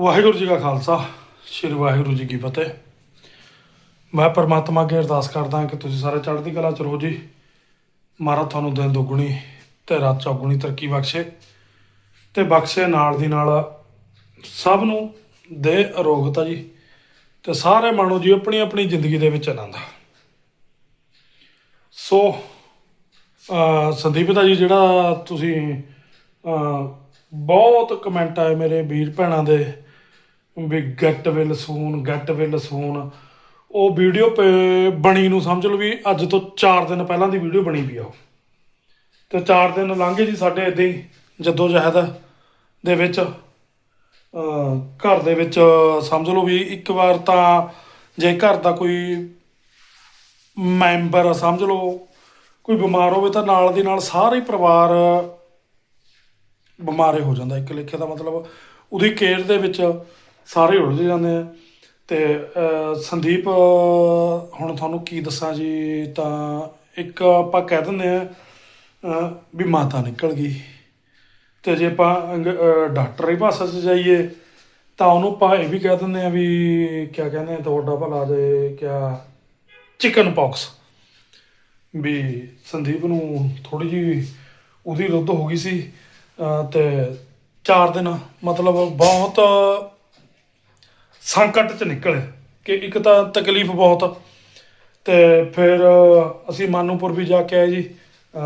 ਵਾਹਿਗੁਰੂ ਜੀ ਕਾ ਖਾਲਸਾ, ਸ੍ਰੀ ਵਾਹਿਗੁਰੂ ਜੀ ਕੀ ਫਤਿਹ। ਮੈਂ ਪਰਮਾਤਮਾ ਅੱਗੇ ਅਰਦਾਸ ਕਰਦਾ ਕਿ ਤੁਸੀਂ ਸਾਰੇ ਚੜ੍ਹਦੀ ਕਲਾ ਚ ਰਹੋ ਜੀ। ਮਹਾਰਾਜ ਤੁਹਾਨੂੰ ਦਿਨ ਦੁੱਗਣੀ ਤੇ ਰਾਤ ਚੌਗੁਣੀ ਤਰੱਕੀ ਬਖਸ਼ੇ ਤੇ ਬਖਸ਼ੇ ਨਾਲ ਦੀ ਨਾਲ ਸਭ ਨੂੰ ਦੇ ਅਰੋਗਤਾ ਜੀ ਤੇ ਸਾਰੇ ਮਾਣੋ ਜੀ ਆਪਣੀ ਆਪਣੀ ਜ਼ਿੰਦਗੀ ਦੇ ਵਿੱਚ ਆਨੰਦ। ਸੋ, ਅਹ, ਸੰਦੀਪ ਦਾ ਜੀ ਜਿਹੜਾ ਤੁਸੀਂ ਬਹੁਤ ਕਮੈਂਟ ਆਏ ਮੇਰੇ ਵੀਰ ਭੈਣਾਂ ਦੇ ਵੀ get well soon get well soon ਉਹ ਵੀਡੀਓ ਬਣੀ ਨੂੰ ਸਮਝ ਲਓ ਵੀ ਅੱਜ ਤੋਂ 4 ਦਿਨ ਪਹਿਲਾਂ ਦੀ ਵੀਡੀਓ ਬਣੀ ਵੀ ਆ ਉਹ। ਤੇ 4 ਦਿਨ ਲੰਘੇ ਜੀ ਸਾਡੇ ਇਦਾਂ ਹੀ ਜੱਦੋ ਜਹਿਦ ਦੇ ਵਿੱਚ। ਘਰ ਦੇ ਵਿੱਚ ਸਮਝ ਲਓ ਵੀ ਇੱਕ ਵਾਰ ਤਾਂ ਜੇ ਘਰ ਦਾ ਕੋਈ ਮੈਂਬਰ ਸਮਝ ਲਓ, ਕੋਈ ਬਿਮਾਰ ਹੋਵੇ ਤਾਂ ਨਾਲ ਦੀ ਨਾਲ ਸਾਰੇ ਪਰਿਵਾਰ ਬਿਮਾਰੇ ਹੋ ਜਾਂਦਾ। ਇੱਕ ਲੇਖੇ ਦਾ ਮਤਲਬ ਉਹਦੀ ਕੇਅਰ ਦੇ ਵਿੱਚ ਸਾਰੇ ਉਲਝ ਜਾਂਦੇ ਆ। ਤੇ ਸੰਦੀਪ ਹੁਣ ਤੁਹਾਨੂੰ ਕੀ ਦੱਸਾਂ ਜੀ ਤਾਂ ਇੱਕ ਆਪਾਂ ਕਹਿ ਦਿੰਦੇ ਆ ਵੀ ਮਾਤਾ ਨਿਕਲ ਗਈ। ਤੇ ਜੇ ਆਪਾਂ ਅੰਗ- ਅਹ, ਡਾਕਟਰੀ ਭਾਸ਼ਾ 'ਚ ਜਾਈਏ ਤਾਂ ਉਹਨੂੰ ਆਪਾਂ ਇਹ ਵੀ ਕਹਿ ਦਿੰਦੇ ਆ ਵੀ ਕਿਆ ਕਹਿੰਦੇ ਆ ਤੁਹਾਡਾ ਭਲਾ ਜੇ ਕਿਆ ਚਿਕਨ ਪੌਕਸ ਵੀ ਸੰਦੀਪ ਨੂੰ ਥੋੜੀ ਜੀ ਉਹਦੀ ਰੁੱਧ ਹੋ ਗਈ ਸੀ ਅਹ ਤੇ 4 ਦਿਨ ਮਤਲਬ ਬਹੁਤ ਸੰਕਟ ਚ ਨਿਕਲੇ ਕਿ ਇੱਕ ਤਾਂ ਤਕਲੀਫ ਬਹੁਤ ਤੇ ਫਿਰ ਅਸੀਂ ਮਾਨੂਪੁਰ ਵੀ ਜਾ ਕੇ ਆਏ ਜੀ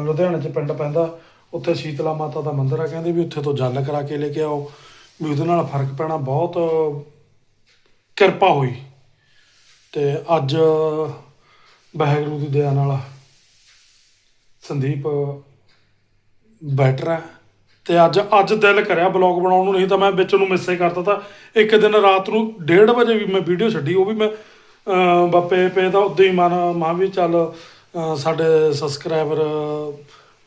ਲੁਧਿਆਣੇ ਚ ਪਿੰਡ ਪੈਂਦਾ, ਉੱਥੇ ਸ਼ੀਤਲਾ ਮਾਤਾ ਦਾ ਮੰਦਿਰ ਆ, ਕਹਿੰਦੇ ਵੀ ਉੱਥੇ ਤੋਂ ਜਲ ਕਰਾ ਕੇ ਲੈ ਕੇ ਆਓ, ਵੀ ਉਹਦੇ ਨਾਲ ਫ਼ਰਕ ਪੈਣਾ ਬਹੁਤ, ਕਿਰਪਾ ਹੋਈ। ਤੇ ਅੱਜ ਵਾਹਿਗੁਰੂ ਦੀ ਦਇਆ ਨਾਲ ਸੰਦੀਪ ਬੈਟਰ ਹੈ। ਤੇ ਅੱਜ ਅੱਜ ਦਿਲ ਕਰਿਆ ਬਲੌਗ ਬਣਾਉਣ ਨੂੰ, ਨਹੀਂ ਤਾਂ ਮੈਂ ਵਿੱਚ ਨੂੰ ਮਿਸੇ ਕਰਤਾ ਤਾਂ। ਇੱਕ ਦਿਨ ਰਾਤ ਨੂੰ 1:30 ਵਜੇ ਵੀ ਮੈਂ ਵੀਡੀਓ ਛੱਡੀ, ਉਹ ਵੀ ਮੈਂ ਬਾਪੇ ਪੇ ਦਾ ਉਦੋਂ ਹੀ ਮਨ, ਮਾਂ ਵੀ ਚੱਲ ਸਾਡੇ ਸਬਸਕ੍ਰਾਈਬਰ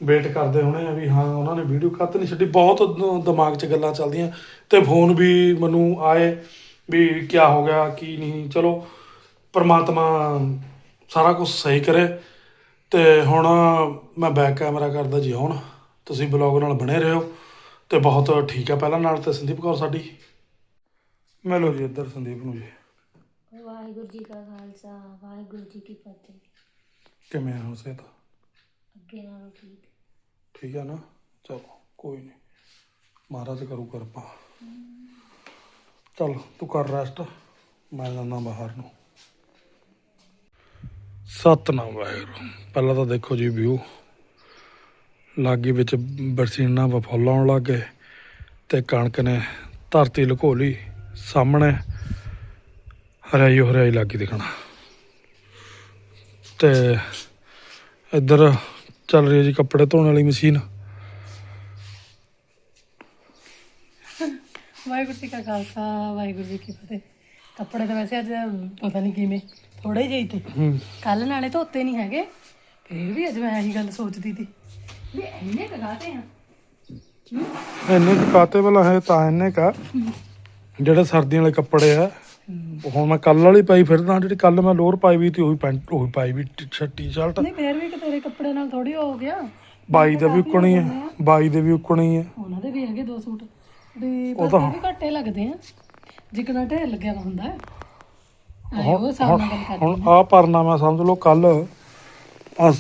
ਵੇਟ ਕਰਦੇ ਹੋਣੇ ਆ ਵੀ ਹਾਂ, ਉਹਨਾਂ ਨੇ ਵੀਡੀਓ ਕੱਤ ਨਹੀਂ ਛੱਡੀ। ਬਹੁਤ ਦਿਮਾਗ 'ਚ ਗੱਲਾਂ ਚੱਲਦੀਆਂ ਤੇ ਫੋਨ ਵੀ ਮੈਨੂੰ ਆਏ ਵੀ ਕੀ ਹੋ ਗਿਆ, ਕੀ ਨਹੀਂ, ਚਲੋ, ਪਰਮਾਤਮਾ ਸਾਰਾ ਕੁਝ ਸਹੀ ਕਰੇ। ਤੇ ਹੁਣ ਮੈਂ ਬੈਕ ਕੈਮਰਾ ਕਰਦਾ ਜੀ ਹੁਣ। ਤੁਸੀਂ ਬਲੌਗ ਨਾਲ ਬਣੇ ਰਹੋ ਤੇ ਬਹੁਤ ਠੀਕ ਆ ਪਹਿਲਾਂ ਨਾਲ ਤੇ ਸੰਦੀਪ ਕੌਰ ਸਾਡੀ। ਮਿਲੋ ਜੀ ਇੱਧਰ ਸੰਦੀਪ ਨੂੰ ਜੀ। ਵਾਹਿਗੁਰੂ ਜੀ ਕਾ ਖਾਲਸਾ ਵਾਹਿਗੁਰੂ ਜੀ ਕੀ ਫਤਿਹ। ਕਿਵੇਂ ਆ ਹੁਣ ਸਿਹਤ? ਅੱਗੇ ਨਾਲੋਂ ਠੀਕ। ਠੀਕ ਆ ਨਾ? ਚਲੋ ਕੋਈ ਨਹੀਂ। ਮਹਾਰਾਜ ਕਰੂ ਕਿਰਪਾ। ਚਲ ਤੂੰ ਕਰ ਰੈਸਟ ਮੈਂ ਜਾਂਦਾ ਬਾਹਰ ਨੂੰ। ਸਤਨਾਮ ਵਾਹਿਗੁਰੂ। ਪਹਿਲਾਂ ਤਾਂ ਦੇਖੋ ਜੀ ਵਿਊ ਲਾਗੀ ਵਿੱਚ ਬਰਸੀਨਾ ਫੁੱਲ ਆਉਣ ਲੱਗ ਗਏ ਤੇ ਕਣਕ ਨੇ ਧਰਤੀ ਲੁਕੋ ਲਈ ਸਾਹਮਣੇ ਹਰਿਆਈ ਹਰਿਆਈ ਲੱਗੀ ਦਿਖਣਾ। ਤੇ ਇੱਧਰ ਚੱਲ ਰਹੀ ਹੈ ਜੀ ਕੱਪੜੇ ਧੋਣ ਵਾਲੀ ਮਸ਼ੀਨ। ਵਾਹਿਗੁਰੂ ਜੀ ਕਾ ਖਾਲਸਾ ਵਾਹਿਗੁਰੂ ਜੀ ਕੀ ਫਤਿਹ। ਕੱਪੜੇ ਤਾਂ ਵੈਸੇ ਅੱਜ ਪਤਾ ਨਹੀਂ ਕਿਵੇਂ ਥੋੜੇ ਜਿਹੇ ਹੀ ਤੇ। ਕੱਲ ਨਾਲੇ ਧੋਤੇ ਨਹੀਂ ਹੈਗੇ ਫਿਰ ਵੀ ਅੱਜ ਮੈਂ ਇਹੀ ਗੱਲ ਸੋਚਦੀ ਸੀ। ਵੀ ਇੰਨੇ ਕਗਾਤੇ ਆ। ਇੰਨੇ ਕਾਤੇ ਵਾਲਾ ਹੈ ਤਾਂ ਇੰਨੇ ਕਾ ਜਿਹੜੇ ਸਰਦੀਆਂ ਵਾਲੇ ਕੱਪੜੇ ਆ ਉਹ ਹੁਣ ਮੈਂ ਕੱਲ ਵਾਲੀ ਪਾਈ ਫਿਰਦਾ ਜਿਹੜੀ ਕੱਲ ਮੈਂ ਲੋਅਰ ਪਾਈ ਵੀ ਤੇ ਉਹੀ ਪੈਂਟ ਉਹੀ ਪਾਈ ਵੀ ਟੀ-ਸ਼ਰਟ ਟੀ-ਸ਼ਰਟ। ਨਹੀਂ ਫਿਰ ਵੀ ਕਿ ਤੇਰੇ ਕੱਪੜੇ ਨਾਲ ਥੋੜੀ ਹੋ ਗਿਆ। ਬਾਈ ਦੇ ਵੀ ਉੱਕਣੀ ਹੈ ਬਾਈ ਦੇ ਵੀ ਉੱਕਣੀ ਹੈ ਉਹਨਾਂ ਦੇ ਵੀ ਹੈਗੇ ਦੋ ਸੂਟ। ਵੀ ਉਹ ਤਾਂ- ਵੀ ਘੱਟੇ ਲੱਗਦੇ ਆ। ਜਿਕਣਾ ਢੇਰ ਲੱਗਿਆ ਵਾ ਹੁੰਦਾ। ਹੈ ਆਏ ਉਹ ਸਾਹਮਣੇ ਗੱਲ ਕਰਦੀ ਹੁਣ ਆ ਪਰਨਾ ਮੈਂ ਸਮਝ ਲਓ ਕੱਲ ਆ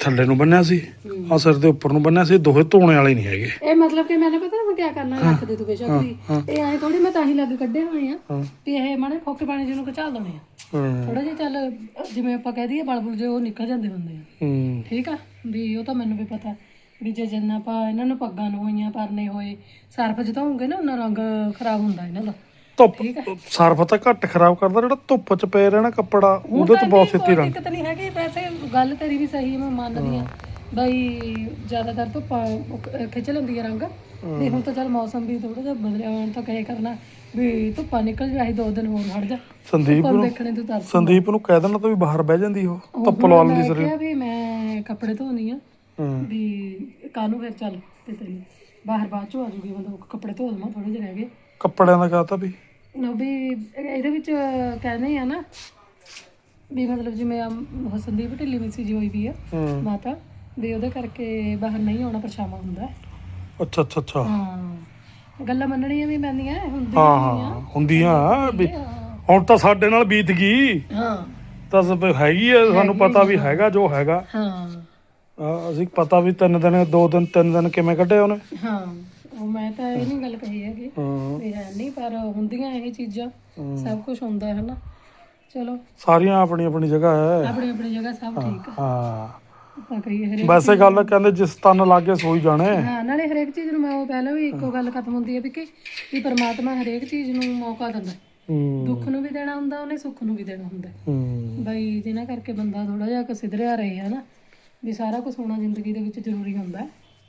ਥੱਲੇ ਨੂੰ ਬੰਨਿਆ ਸੀ ਆ ਸਿਰ ਦੇ ਉੱਪਰ ਨੂੰ ਬੰਨਿਆ ਸੀ ਦੋਹੇ ਧੋਣੇ ਵਾਲੇ ਨਹੀਂ ਹੈਗੇ। ਇਹ ਮਤਲਬ ਕਿ ਮੈਨੇ ਪਤਾ ਮੈਂ ਕੀ ਕਰਨਾ ਰੱਖ ਦੇ ਤੂੰ ਬੇਸ਼ੱਕ ਵੀ। ਇਹ ਐ ਥੋੜੀ ਮੈਂ ਤਾਂ ਹੀ ਲੱਗ ਕੱਢੇ ਹੋਏ ਆ ਵੀ ਇਹ ਮਾਣੇ ਫੋਕੇ ਪਾਣੀ ਜਿਹਨੂੰ ਕਚਾਲ ਦੇਣੇ ਆ ਥੋੜਾ ਜਿਹਾ ਚੱਲ ਜਿਵੇਂ ਆਪਾਂ ਕਹਿ ਦਈਏ ਬਲਬੁਲ ਜੇ ਉਹ ਨਿਕਲ ਜਾਂਦੇ ਹੁੰਦੇ ਆ। ਠੀਕ ਆ? ਵੀ ਉਹ ਤਾਂ ਮੈਨੂੰ ਵੀ ਪਤਾ। ਵੀ ਜੇ ਜਿੰਨਾ ਆਪਾਂ ਇਹਨਾਂ ਨੂੰ ਪੱਗਾਂ ਨੂੰ ਹੋਈਆਂ ਪਰਨੇ ਹੋਏ ਸਰਫ ਜਤਾਉਂਗੇ ਨਾ ਉਹਨਾਂ ਰੰਗ ਖਰਾਬ ਹੁੰਦਾ ਇਹਨਾਂ ਦਾ। ਧੁੱਪ ਸਰਫ ਤਾਂ ਘੱਟ ਖਰਾਬ ਕਰਦਾ ਜਿਹੜਾ ਧੁੱਪ 'ਚ ਪਏ ਰਹਿਣਾ ਕੱਪੜਾ ਉਹਦੇ ਤੋਂ ਬਹੁਤ ਛੇਤੀ ਰੰਗ। ਦਿੱਕਤ ਨਹੀਂ ਹੈਗੀ ਵੈਸੇ ਗੱਲ ਤੇਰੀ ਵੀ ਸਹੀ ਹੈ, ਮੈਂ ਮੰਨਦੀ ਆ। ਬਈ ਜ਼ਿਆਦਾਤਰ ਧੁੱਪ ਉਹ ਖਿੱਚ ਲੈਂਦੀ ਹੈ ਰੰਗ। ਤੇ ਹੁਣ ਤਾਂ ਚੱਲ ਮੌਸਮ ਵੀ ਥੋੜਾ ਜਿਹਾ ਬਦਲਿਆ ਹੁਣ ਤਾਂ ਕਹੇ ਕਰਨਾ ਵੀ ਧੁੱਪਾਂ ਨਿਕਲ ਜਾਈ ਦੋ ਦਿਨ ਹੋਰ ਹਟ ਜਾ। ਸੰਦੀਪ ਪਰ ਨੂੰ ਦੇਖਣੇ ਤੋਂ ਤਰਸ ਸੰਦੀਪ ਨੂੰ ਕਹਿ ਦੇਣਾ ਤਾਂ ਵੀ ਬਾਹਰ ਬਹਿ ਜਾਂਦੀ ਉਹ ਧੁੱਪ ਲਵਾ ਲੈਂਦੀ ਮੈਂ ਸਰੀਰ ਕਿਹਾ ਵੀ ਮੈਂ ਕੱਪੜੇ ਧੋਣੀ ਆ ਹੂੰ। ਵੀ ਕਾਨੂੰ ਫਿਰ ਚੱਲ ਤੇ ਤੈਨੂੰ ਬਾਹਰ ਬਾਅਦ ਚੋਂ ਆ ਜੂਗੀ ਮਤਲਬ ਕੱਪੜੇ ਧੋ ਲਵਾਂ ਥੋੜੇ ਜਿਹੇ ਰਹਿ ਗਏ। ਕੱਪੜਿਆਂ ਦਾ ਕਹਤਾ ਵੀ। ਵੀ ਇਹਦੇ ਵਿੱਚ ਕਹਿੰਦੇ ਆ ਨਾ ਵੀ ਮਤਲਬ ਜਿਵੇਂ ਆਹ ਸੰਦੀਪ ਢਿੱਲੀ ਮਿੱਸੀ ਜੀ ਹੋਈ ਵੀ ਆ ਹੂੰ। ਮਾਤਾ ਵੀ ਉਹਦੇ ਕਰਕੇ ਬਾਹਰ ਨਹੀਂ ਆਉਣਾ ਪਰਛਾਵਾਂ ਹੁੰਦਾ। ਹੈ। ਅੱਛਾ ਅੱਛਾ ਅੱਛਾ। ਹਾਂ। ਗੱਲਾਂ ਮੰਨਣੀਆਂ ਵੀ ਪੈਂਦੀਆਂ ਹੁੰਦੀਆਂ ਹਾਂ ਹੁੰਦੀਆਂ ਵੀ ਆ। ਹੁਣ ਤਾਂ ਸਾਡੇ ਨਾਲ ਬੀਤ ਗਈ। ਹਾਂ। ਤਾਂ ਸਭ ਹੈਗੀ ਹੈ ਸਾਨੂੰ ਪਤਾ ਵੀ ਹੈਗਾ ਜੋ ਹੈਗਾ। ਹਾਂ। ਅਹ ਅਸੀਂ ਪਤਾ ਵੀ ਤਿੰਨ ਦਿਨ ਦੋ ਦਿਨ ਤਿੰਨ ਦਿਨ ਕਿਵੇਂ ਕੱਢੇ ਉਹਨੇ। ਹਾਂ। ਮੈਂ ਤਾਂ ਇਹ ਨਹੀਂ ਗੱਲ ਕਹੀ ਹੈਗੀ ਹਾਂ। ਵੀ ਹੈ ਨਹੀਂ ਪਰ ਹੁੰਦੀਆਂ ਇਹ ਚੀਜ਼ਾਂ ਸਭ ਕੁਝ ਹੁੰਦਾ ਹੈ ਨਾ। ਚਲੋ। ਸਾਰੀਆਂ ਆਪਣੀ ਆਪਣੀ ਜਗ੍ਹਾ ਹੈ। ਆਪਣੀ ਆਪਣੀ ਜਗ੍ਹਾ ਸਭ ਠੀਕ ਆ ਹਾਂ। ਆਪਾਂ ਕਹੀਏ ਹਰੇਕ ਵੈਸੇ ਗੱਲ ਕਹਿੰਦੇ ਜਿਸ ਤਨ ਲਾਗੇ ਸੋਈ ਜਾਣੇ। ਹਾਂ ਨਾਲੇ ਹਰੇਕ ਚੀਜ਼ ਨੂੰ ਮੈਂ ਉਹ ਪਹਿਲਾਂ ਵੀ ਇੱਕੋ ਗੱਲ ਖਤਮ ਹੁੰਦੀ ਹੈ ਵੀ ਕਿ ਵੀ ਪਰਮਾਤਮਾ ਹਰੇਕ ਚੀਜ਼ ਨੂੰ ਮੌਕਾ ਦਿੰਦਾ। ਹੂੰ। ਦੁੱਖ ਨੂੰ ਵੀ ਦੇਣਾ ਹੁੰਦਾ ਉਹਨੇ ਸੁੱਖ ਨੂੰ ਵੀ ਦੇਣਾ ਹੁੰਦਾ ਹੂੰ। ਬਈ ਜਿਨ੍ਹਾਂ ਕਰਕੇ ਬੰਦਾ ਥੋੜਾ ਜਿਹਾ ਕਸਿਦਰਿਆ ਰਹੇ ਹੈ ਨਾ ਵੀ ਸਾਰਾ ਕੁਝ ਹੋਣਾ ਜ਼ਿੰਦਗੀ ਦੇ ਵਿੱਚ ਜ਼ਰੂਰੀ ਹੁੰਦਾ ਹੈ।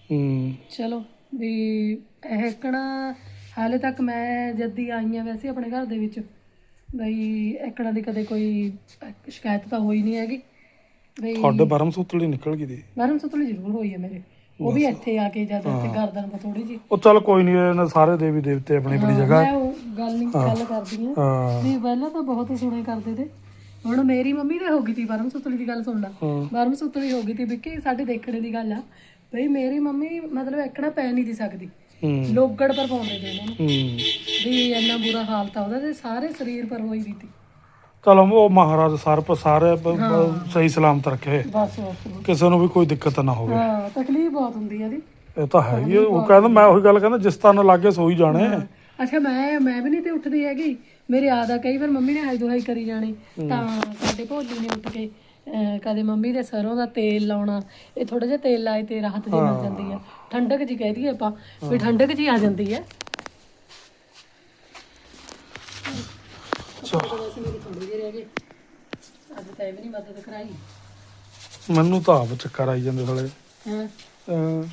ਹੂੰ। ਚਲੋ। ਵੀ ਕਣਾ ਹਾਲੇ ਤੱਕ ਮੈਂ ਜਦ ਦੀ ਆਈ ਆ ਵੈਸੇ ਆਪਣੇ ਘਰ ਦੇ ਵਿੱਚ। ਬਈ ਇਕਣਾ ਦੀ ਕਦੇ ਕੋਈ ਸ਼ਿਕਾਇਤ ਤਾਂ ਹੋਈ ਨਹੀਂ ਹੈਗੀ। ਬਈ ਸਾਡੇ ਬਰਮ ਸੁਤਲੀ ਨਿਕਲ ਗਈ ਦੀ। ਨਰਮ ਸੁਤਲੀ ਜ਼ਰੂਰ ਹੋਈ ਹੈ ਮੇਰੇ। ਉਹ ਵੀ ਇੱਥੇ ਆ ਕੇ ਜਦ ਇੱਥੇ ਗਰਦਨ ਪਾ ਥੋੜੀ ਜੀ ਉਹ ਚੱਲ ਕੋਈ ਨਹੀਂ ਇਹਨਾਂ ਸਾਰੇ ਦੇਵੀ ਦੇਵਤੇ ਆਪਣੀ ਆਪਣੀ ਜਗ੍ਹਾ। ਮੈਂ ਉਹ ਗੱਲ ਨਹੀਂ ਗੱਲ ਕਰਦੀ ਹਾਂ। ਵੀ ਪਹਿਲਾਂ ਤਾਂ ਬਹੁਤ ਸੁਣੇ ਕਰਦੇ ਤੇ। ਹੁਣ ਮੇਰੀ ਮੰਮੀ ਦੇ ਹੋ ਗਈ ਤੀ ਬਰਮ ਸੁਤਲੀ ਦੀ ਗੱਲ ਸੁਣਨਾ। ਬਰਮ ਸੁਤਲੀ ਹੋ ਗਈ ਤੀ ਵਿੱਕੀ ਸਾਡੇ ਦੇਖਣੇ ਦੀ ਗੱਲ ਆ। ਬਈ ਮੇਰੀ ਮੰਮੀ ਮਤਲਬ ਇੱਕਣਾ ਪੈ ਨਹੀਂ ਦੀ ਸਕਦੀ। ਹੂੰ। ਲੋਗੜ ਪਰ ਪਾਉਂਦੇ ਤੇ ਉਹਨਾਂ ਨੂੰ। ਹੂੰ। ਵੀ ਇੰਨਾ ਬੁਰਾ ਹਾਲਤ ਆ ਉਹਦਾ ਤੇ ਸਾਰੇ ਸਰੀਰ ਪਰ ਹੋਈ ਵੀ ਤੀ ਚਲੋ ਉਹ ਮਹਾਰਾਜ ਸਰਪ ਸਾਰੇ ਸਹੀ ਸਲਾਮਤ ਰੱਖੇ ਬਸ ਬਸ ਕਿਸੇ ਨੂੰ ਵੀ ਕੋਈ ਦਿੱਕਤ ਨਾ ਹੋਵੇ। ਹਾਂ ਤਕਲੀਫ ਬਹੁਤ ਹੁੰਦੀ ਆ ਦੀ ਇਹ ਤਾਂ ਹੈ ਹੀ। ਉਹ ਕਹਿੰਦਾ ਮੈਂ ਉਹੀ ਗੱਲ ਕਹਿੰਦਾ ਜਿਸ ਤਨ ਲਾਗੇ ਸੋਈ ਜਾਣੇ। ਅੱਛਾ ਮੈਂ ਮੈਂ ਵੀ ਨਹੀਂ ਤੇ ਉੱਠਦੀ ਹੈਗੀ। ਮੇਰੇ ਯਾਦ ਆ ਕਈ ਵਾਰ ਮੰਮੀ ਨੇ ਹਾਈ ਦੁਹਾਈ ਕਰੀ ਜਾਣੀ। ਤਾਂ ਸਾਡੇ ਭੋਲੀ ਨੇ ਉੱਠ ਕੇ ਕਦੇ ਮੰਮੀ ਦੇ ਸਰੋਂ ਦਾ ਤੇਲ ਲਾਉਣਾ ਇਹ ਥੋੜਾ ਜਿਹਾ ਤੇਲ ਲਾਏ ਤੇ ਰਾਹਤ ਜੀ ਮਿਲ ਜਾਂਦੀ ਹੈ। ਠੰਡਕ ਜੀ ਕਹਿ ਦਈਏ ਆਪਾਂ ਵੀ ਠੰਡਕ ਜੀ ਆ ਜਾਂਦੀ ਹੈ। ਮੈਨੂੰ ਤਾਂ ਆਪ ਚੱਕਰ ਆਈ ਜਾਂਦੇ ਸਾਲੇ। ਹਾਂ।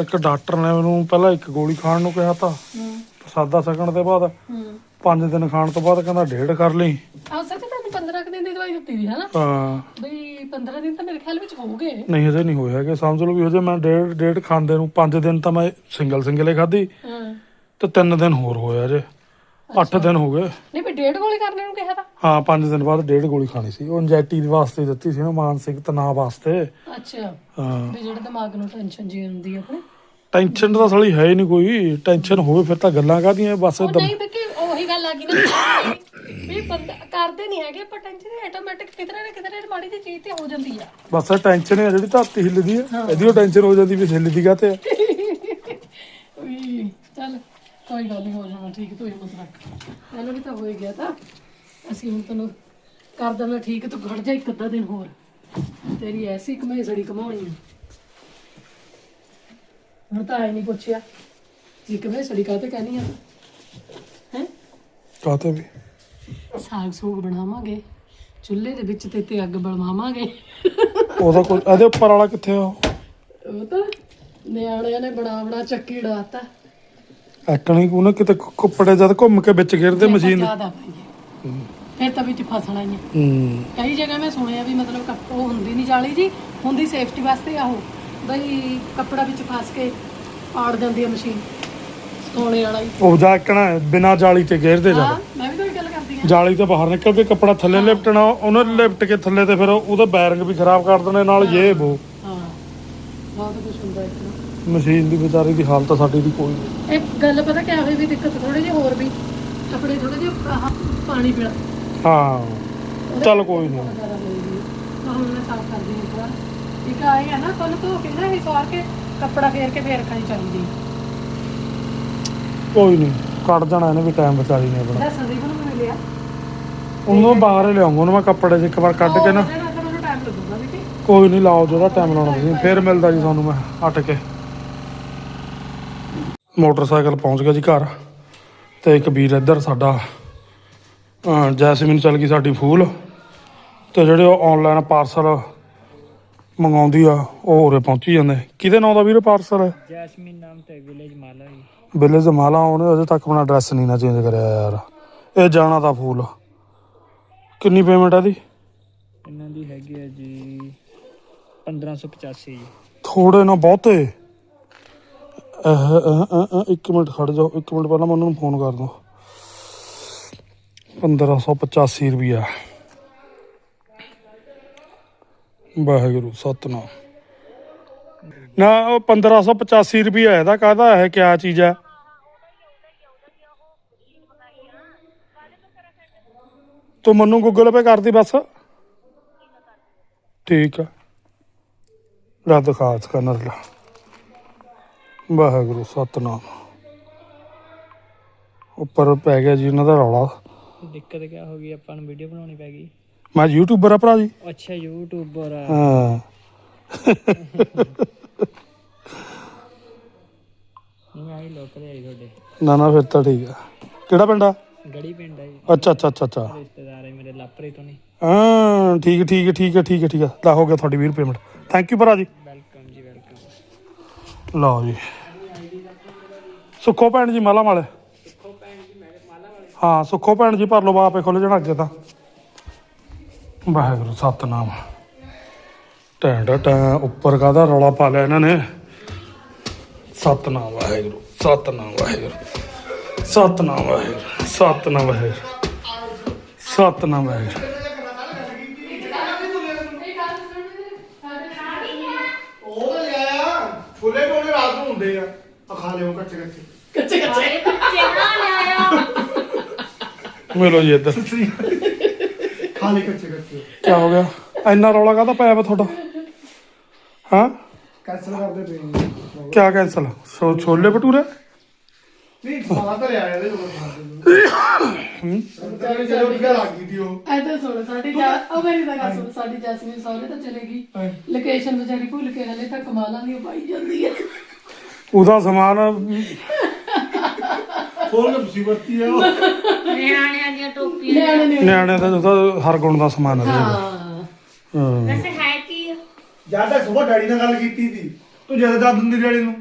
ਇੱਕ ਡਾਕਟਰ ਨੇ ਮੈਨੂੰ ਪਹਿਲਾਂ ਇੱਕ ਗੋਲੀ ਖਾਣ ਨੂੰ ਕਿਹਾ ਤਾਂ ਹੂੰ। ਪ੍ਰਸਾਦਾ ਛਕਣ ਦੇ ਬਾਅਦ। ਹੂੰ। 5 ਦਿਨ ਖਾਣ ਤੋਂ ਬਾਅਦ ਕਹਿੰਦਾ ਡੇਢ ਕਰ ਲਈ। ਆ ਸੱਚ ਤੁਹਾਨੂੰ 15 ਕੁ ਦਿਨ ਦੀ ਦਵਾਈ ਦਿੱਤੀ ਸੀ ਹਨਾ? ਹਾਂ। ਬਈ 15 ਦਿਨ ਤਾਂ ਮੇਰੇ ਖਿਆਲ ਵਿੱਚ ਹੋ ਗਏ ਨਹੀਂ ਹਜੇ ਨਹੀਂ ਹੋਇਆ ਕਿ ਸਮਝ ਲਓ ਵੀ ਹਜੇ ਮੈਂ ਡੇਢ ਡੇਢ ਖਾਂਦੇ ਨੂੰ 5 ਦਿਨ ਤਾਂ ਮੈਂ ਸਿੰਗਲ ਸਿੰਗਲੇ ਖਾਧੀ। ਹਾਂ। ਤੇ 3 ਦਿਨ ਹੋਰ ਹੋਇਆ ਜੇ 8 ਦਿਨ ਹੋ ਗਏ। ਨਹੀਂ ਵੀ ਡੇਢ ਗੋਲੀ ਕਰਨੇ ਨੂੰ ਕਿਹਾ ਤਾਂ। ਹਾਂ 5 ਦਿਨ ਬਾਅਦ ਡੇਢ ਗੋਲੀ ਖਾਣੀ ਸੀ। ਉਹ ਐਂਜ਼ਾਈਟੀ ਦੇ ਵਾਸਤੇ ਦਿੱਤੀ ਸੀ ਨਾ ਮਾਨਸਿਕ ਤਣਾਅ ਵਾਸਤੇ। ਅੱਛਾ। ਹਾਂ। ਵੀ ਜਿਹੜੇ ਦਿਮਾਗ ਨੂੰ ਟੈਨਸ਼ਨ ਜੀ ਹੁੰਦੀ ਆ ਆਪਣੇ। ਟੈਨਸ਼ਨ ਤਾਂ ਸਾਲੀ ਹੈ ਹੀ ਨਹੀਂ ਕੋਈ। ਟੈਨਸ਼ਨ ਹੋਵੇ ਫਿਰ ਤਾਂ ਗੱਲਾਂ ਕਾਹਦੀਆਂ? ਬਸ ਨਹੀਂ ਵੀ ਕਿ ਉਹੀ ਗੱਲ ਆ ਗਈ ਨਾ ਵੀ ਬੰਦਾ ਕਰਦੇ ਨਹੀਂ ਹੈਗੇ ਪਰ ਟੈਨਸ਼ਨ ਆਟੋਮੈਟਿਕ ਕਿਤੇ ਨਾ ਨਾ ਮਾੜੀ ਜਿਹੀ ਚੀਜ਼ ਤੇ ਹੋ ਜਾਂਦੀ ਆ। ਬਸ ਇਹ ਟੈਨਸ਼ਨ ਹੈ ਜਿਹੜੀ ਧਰਤੀ ਹਿੱਲਦੀ ਹੈ ਇਹਦੀ ਉਹ ਟੈਨਸ਼ਨ ਹੋ ਜਾਂਦੀ ਵੀ ਹਿੱਲਦੀ ਕਾਤੇ ਆ। ਵੀ ਚੱਲ ਕੋਈ ਗੱਲ ਨਹੀਂ ਹੋ ਜਾਣਾ ਠੀਕ ਤੂੰ ਹਿੰਮਤ ਰੱਖ। ਪਹਿਲਾਂ ਵੀ ਤਾਂ ਹੋ ਹੀ ਗਿਆ ਤਾਂ। ਅਸੀਂ ਹੁਣ ਤੈਨੂੰ ਕਰ ਦੇਣਾ ਠੀਕ ਤੂੰ ਘੜ ਜਾ ਇੱਕ ਅੱਧਾ ਦਿਨ ਹੋਰ। ਤੇਰੀ ਐਸੀ ਕਮਾਈ ਸੜੀ ਕਮਾਉਣੀ ਆ। ਹੁਣ ਤਾਂ ਆਈ ਨਹੀਂ ਪੁੱਛਿਆ ਜੀ ਕਮਾਈ ਸੜੀ ਕਾਤੇ ਕਹਿਣੀ ਆ। ਹੈ? ਕਾਤੇ ਵੀ? ਸਾਗ ਸੂਗ ਬਣਾਵਾਂਗੇ ਚੁੱਲ੍ਹੇ ਦੇ ਵਿੱਚ ਤੇ ਤੇ ਅੱਗ ਬਲਵਾਵਾਂਗੇ। ਉਹਦਾ ਕੋਈ ਇਹਦੇ ਉੱਪਰ ਵਾਲਾ ਕਿੱਥੇ ਆ ਉਹ? ਤਾਂ ਨਿਆਣਿਆਂ ਨੇ ਬਣਾ ਬਣਾ ਚੱਕੀ ਡਾਤਾ ਐਕਣੀ ਉਹਨੇ ਕਿਤੇ ਕੁ- ਕੁੱਪੜੇ ਜਦ ਘੁੰਮ ਕੇ ਵਿੱਚ ਗਿਰਦੇ ਮਸ਼ੀਨ। ਦੇ। ਜ਼ਿਆਦਾ ਪਾਈਏ ਫਿਰ ਤਾਂ ਵਿੱਚ ਫਸਣਾ ਹੀ ਹੈ। ਹੂੰ। ਕਈ ਜਗ੍ਹਾ ਮੈਂ ਸੁਣਿਆ ਵੀ ਮਤਲਬ ਕੱਪ- ਉਹ ਹੁੰਦੀ ਨਹੀਂ ਜਾਲੀ ਜੀ ਹੁੰਦੀ ਸੇਫਟੀ ਵਾਸਤੇ ਆ ਉਹ। ਬਈ ਕੱਪੜਾ ਵਿੱਚ ਫਸ ਕੇ ਆੜ ਜਾਂਦੀ ਹੈ ਮਸ਼ੀਨ। ਸੋਨੇ ਵਾਲਾ ਹੀ। ਉਹ ਜਾ ਐਕਣਾ ਬਿਨਾ ਜਾਲੀ ਤੇ ਗਿਰਦੇ ਜਾ। ਹਾਂ ਮੈਂ ਵੀ ਤਾਂ ਜਾਲੀ ਤੋਂ ਬਾਹਰ ਨਿਕਲ ਕੇ ਕੱਪੜਾ ਥੱਲੇ ਲਿਪਟਣਾ ਉਹਨੇ ਲਿਪਟ ਕੇ ਥੱਲੇ ਤੇ ਫਿਰ ਉਹਦਾ ਬੈਰਿੰਗ ਵੀ ਖਰਾਬ ਕਰ ਦੇਣੇ ਨਾਲ ਇਹ ਉਹ। ਹਾਂ। ਬਹੁਤ ਕੁਝ ਹੁੰਦਾ ਇੱਕ ਮਸ਼ੀਨ ਦੀ ਵਿਚਾਰੀ ਦੀ ਹਾਲਤ ਸਾਡੀ ਦੀ ਕੋਈ ਨਹੀਂ। ਇੱਕ ਗੱਲ ਪਤਾ ਕਿਆ ਹੋਈ ਵੀ ਦਿੱਕਤ ਥੋੜੀ ਜਿਹੀ ਹੋਰ ਵੀ ਆਪਣੇ ਥੋੜੇ ਜਿਹੇ ਆਹ ਪਾਣੀ ਪੀਣਾ ਹਾਂ। ਚੱਲ ਕੋਈ ਨਹੀਂ। ਜ਼ਿਆਦਾ ਹੋਈ ਵੀ। ਤਾਂ ਹੁਣ ਮੈਂ ਸਾਫ਼ ਕਰਦੀ ਹਾਂ ਥੋੜਾ ਇੱਕ ਆਏ ਆ ਨਾ ਕੱਲ ਧੋ ਕੇ ਨਾ ਇਹ ਸਵਾਰ ਕੇ ਕੱਪੜਾ ਫੇਰ ਕੇ ਫੇਰ ਰੱਖਣੀ ਚਾਹੀਦੀ ਹੈ ਕੋਈ ਨਹੀਂ। ਕੱਢ ਜਾਣਾ ਇਹਨੇ ਵੀ ਟਾਈਮ ਵਿਚਾਰੀ ਨੇ ਆਪਣਾ। ਦਾ ਸੰਦੀਪ ਨੂੰ ਮਿਲ ਲਿਆ। ਉਹਨੂੰ ਬਾਹਰ ਲਿਆਉਂਗਾ ਉਹਨੂੰ ਮੈਂ ਕੱਪੜੇ 'ਚ ਇੱਕ ਵਾਰ ਕੱਢ ਕੇ ਨਾ। ਮੈਨੂੰ ਟਾਈਮ ਲੱਗੂਗਾ ਕੋਈ ਨਹੀਂ ਲਾਓ ਜਿਹੜਾ ਟਾਈਮ ਲਾਉਣਾ ਤੁਸੀਂ। ਫੇਰ ਮਿਲਦਾ ਜੀ ਤੁਹਾਨੂੰ ਮੈਂ ਹਟ ਕੇ। ਮੋਟਰਸਾਈਕਲ ਪਹੁੰਚ ਗਿਆ ਜੀ ਘਰ ਤੇ ਇੱਕ ਵੀਰ ਇੱਧਰ ਸਾਡਾ ਅਹ, ਜੈਸਮੀਨ ਚੱਲ ਗਈ ਸਾਡੀ ਫੂਲ ਤੇ ਜਿਹੜੇ ਉਹ ਆਨਲਾਈਨ ਪਾਰਸਲ ਮੰਗਾਉਂਦੀ ਆ ਉਹ ਉਰੇ ਪਹੁੰਚੀ ਜਾਂਦੇ। ਕਿਹਦੇ ਨਾਂ ਦਾ ਵੀਰ ਪਾਰਸਲ ਜੈਸਮੀਨ ਨਾਮ ਤੇ ਵਿਲੇਜ ਮਾਲਾ ਜੀ। ਬਿੱਲੇ ਮਾਲਾ ਉਹਨੇ ਅਜੇ ਤੱਕ ਆਪਣਾ ਐਡਰੈਸ ਨਹੀਂ ਨਾ ਚੇਂਜ ਕਰਿਆ ਯਾਰ। ਇਹ ਜਾਣਾ ਤਾਂ ਫੂਲ। ਕਿੰਨੀ ਪੇਮੈਂਟ ਆ ਦੀ ਇਹਨਾਂ ਦੀ ਹੈਗੀ ਹੈ ਜੀ 1585 ਜੀ। ਥੋੜੇ ਨਾ ਬਹੁਤੇ। ਅਹ, ਅਹ, ਅਹ, ਅਹ, ਇੱਕ ਮਿੰਟ ਖੜ ਜਾਓ ਇੱਕ ਮਿੰਟ ਪਹਿਲਾਂ ਮੈਂ ਉਹਨਾਂ ਨੂੰ ਫੋਨ ਕਰ ਦਵਾਂ 1585 ਰੁਪਿਆ ਵਾਹਿਗੁਰੂ ਸਤਨਾਮ। ਨਾ ਉਹ 1585 ਰੁਪਿਆ ਇਹਦਾ ਕਾਹਦਾ ਹੈ ਕਿਆ ਚੀਜ਼ ਆ? ਤੂੰ ਮੈਨੂੰ ਗੂਗਲ ਪੇ ਕਰਦੀ ਬਸ? ਠੀਕ ਆ। ਲੈ ਦਿਖਾ ਸਕਨਰ ਲਾ। ਵਾਹਿਗੁਰੂ ਸਤਨਾਮ। ਉੱਪਰ ਪੈ ਗਿਆ ਜੀ ਇਹਨਾਂ ਦਾ ਰੌਲਾ। ਦਿੱਕਤ ਕੀ ਹੋ ਗਈ? ਆਪਾਂ ਨੂੰ ਵੀਡੀਓ ਬਣਾਉਣੀ ਪੈ ਗਈ। ਮੈਂ ਯੂਟਿਊਬਰ ਆ ਭਰਾ ਜੀ। ਅੱਛਾ ਯੂਟਿਊਬਰ ਆ। ਹਾਂ। ਨਹੀਂ ਆਈ ਲੋਕਲ ਆਈ ਤੁਹਾਡੇ। ਨਾ ਨਾ ਫਿਰ ਤਾਂ ਠੀਕ ਆ। ਕਿਹੜਾ ਪਿੰਡ ਆ? ਗੜੀ ਪਿੰਡ ਆ ਜੀ। ਅੱਛਾ ਅੱਛਾ ਅੱਛਾ ਅੱਛਾ। ਰਿਸ਼ਤੇਦਾਰ ਹੈ ਮੇਰੇ ਲਾਪਰੇ ਤੋਂ ਨਹੀਂ ਹਾਂ ਠੀਕ ਠੀਕ ਠੀਕ ਠੀਕ ਠੀਕ ਲੈ ਹੋ ਗਿਆ ਤੁਹਾਡੀ 20 ਰੁਪਏ ਮਿੰਟ। ਥੈਂਕ ਯੂ ਭਰਾ ਜੀ। ਵੈਲਕਮ ਜੀ ਵੈਲਕਮ ਲਓ ਜੀ। ਸੁੱਖੋ ਭੈਣ ਜੀ ਮਾਲਾ ਵਾਲੇ ਹਾਂ ਸੁੱਖੋ ਭੈਣ ਜੀ ਭਰ ਲਓ ਬਾਪੇ ਖੁੱਲ ਜਾਣਾ ਅੱਗੇ ਤਾਂ। ਵਾਹਿਗੁਰੂ ਸਤਨਾਮ। ਟੈਂਡਾ ਟੈਂ ਉੱਪਰ ਕਾਦਾ ਰੌਲਾ ਪਾ ਲਿਆ ਇਹਨਾਂ ਨੇ? ਸਤਨਾਮ ਵਾਹਿਗੁਰੂ ਸਤਨਾਮ ਵਾਹਿਗੁਰੂ। ਸਤਨਾਮ ਵਾਹਿਗੁਰੂ ਸਤਨਾਮ ਵਾਹਿਗੁਰੂ ਸਤਨਾਮ ਵਾਹਿਗੁਰੂ। ਉਹ ਤਾਂ ਲਿਆਇਆ ਛੋਲੇ ਕੋਲੇ ਰਾਤ ਨੂੰ ਹੁੰਦੇ ਆ ਆ ਖਾ ਲਿਓ ਕੱਚੇ ਕੱਚੇ ਨਾ ਲਿਆਇਆ ਮਿਲੋ ਜੀ ਇੱਧਰ। ਖਾ ਕੱਚੇ ਕੱਚੇ ਕੀ ਹੋ ਗਿਆ? ਇੰਨਾ ਰੌਲਾ ਕਾਹਦਾ ਪਾਇਆ ਵਾ ਤੁਹਾਡਾ? ਹਾਂ? ਕੈਂਸਲ ਕਰਦੇ ਪਏ ਕੈਂਸਲ? ਛੋ ਛੋਲੇ ਭਟੂਰੇ? ਨਹੀਂ ਖਾ ਤਾਂ ਲਿਆਇਆ ਇਹਦੇ ਕੋਲ। ਖਾ ਦੇ ਹੂੰ। ਤੇ ਚਲੋ ਠੀਕ ਲੱਗ ਗਈ ਤੀ ਉਹ। ਐਦਾਂ ਸੁਣ ਸਾਡੀ ਜਾ ਉਹ ਮੇਰੀ ਤਾਂ ਗੱਲ ਸੁਣ ਸਾਡੀ ਜੈਸਮੀਨ ਸਹੁਰੇ ਤਾਂ ਚਲੇ ਗਈ। ਲੋਕੇਸ਼ਨ ਵਿਚਾਰੀ ਭੁੱਲ ਕੇ ਹਲੇ ਤੱਕ ਕਮਾਲਾਂ ਦੀ ਉਹ ਪਾਈ ਜਾਂਦੀ ਹੈ ਉਹਦਾ ਸਮਾਨ ਫੋਨ ਤਾਂ ਤੁਸੀਂ ਵਰਤੀ ਆ। ਉਹ ਨਿਆਣਿਆਂ ਦੀਆਂ ਟੋਪੀਆਂ। ਨਿਆਣੇ ਨੇ ਨਿਆਣੇ ਦਾ ਉਹਦਾ ਹਰ ਗੁਣ ਦਾ ਸਮਾਨ ਹੈ ਹਾਂ। ਹਾਂ। ਵੈਸੇ ਹੈ ਕੀ ਆ? ਜਦ ਤੱਕ ਸੁਬਾ ਡੈਡੀ ਨਾਲ ਗੱਲ ਕੀਤੀ ਸੀ ਤੂੰ ਜਦ ਦੱਸ ਦਿੰਦੀ ਡੈਡੀ ਨੂੰ